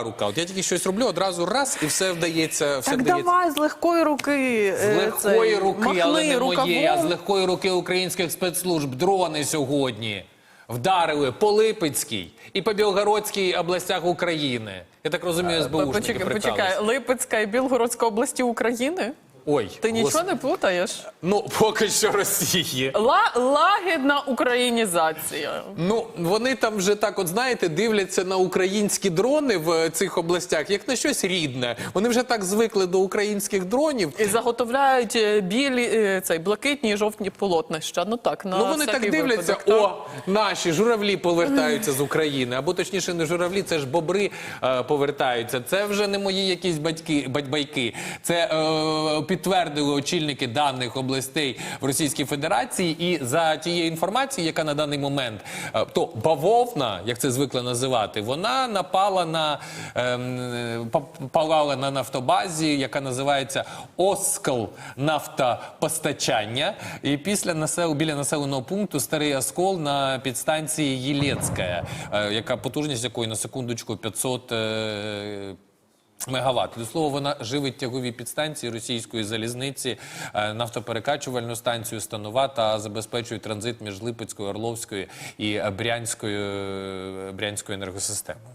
легка рука. От я тільки щось роблю, одразу раз і все вдається. Все Так вдається. давай з легкої руки. З е, легкої цей, руки, махни але не моєї, а з легкої руки українських спецслужб дрони сьогодні вдарили по Липецькій і по Білгородській областях України. Я так розумію, СБУшники Почекай, прикались. почекай, Липецька і Білгородська області України? Ой, Ти нічого не плутаєш? Ну, поки що Росії. Ла- лагідна українізація. Ну, вони там вже так, от знаєте, дивляться на українські дрони в цих областях, як на щось рідне. Вони вже так звикли до українських дронів. І заготовляють е, білі, е, цей, блакитні і жовтні полотнища. Ну так, на Ну вони так дивляться, випадок, так. о, наші журавлі повертаються з України. Або точніше, не журавлі, це ж бобри е, повертаються. Це вже не мої якісь батьки, батьбайки. Це е, підтвердили очільники даних областей в Російській Федерації. І за тією інформацією, яка на даний момент, е, то бавовна, як це звикли називати, вона напала на ем, палала на нафтобазі, яка називається Оскл нафтопостачання. І після насел, біля населеного пункту Старий Оскол на підстанції Єлецька, е, яка потужність якої на секундочку 500 е, Мегаватт. До слова, вона живить тягові підстанції російської залізниці, е, нафтоперекачувальну станцію Станова та забезпечує транзит між Липецькою, Орловською і Брянською, е, Брянською енергосистемою.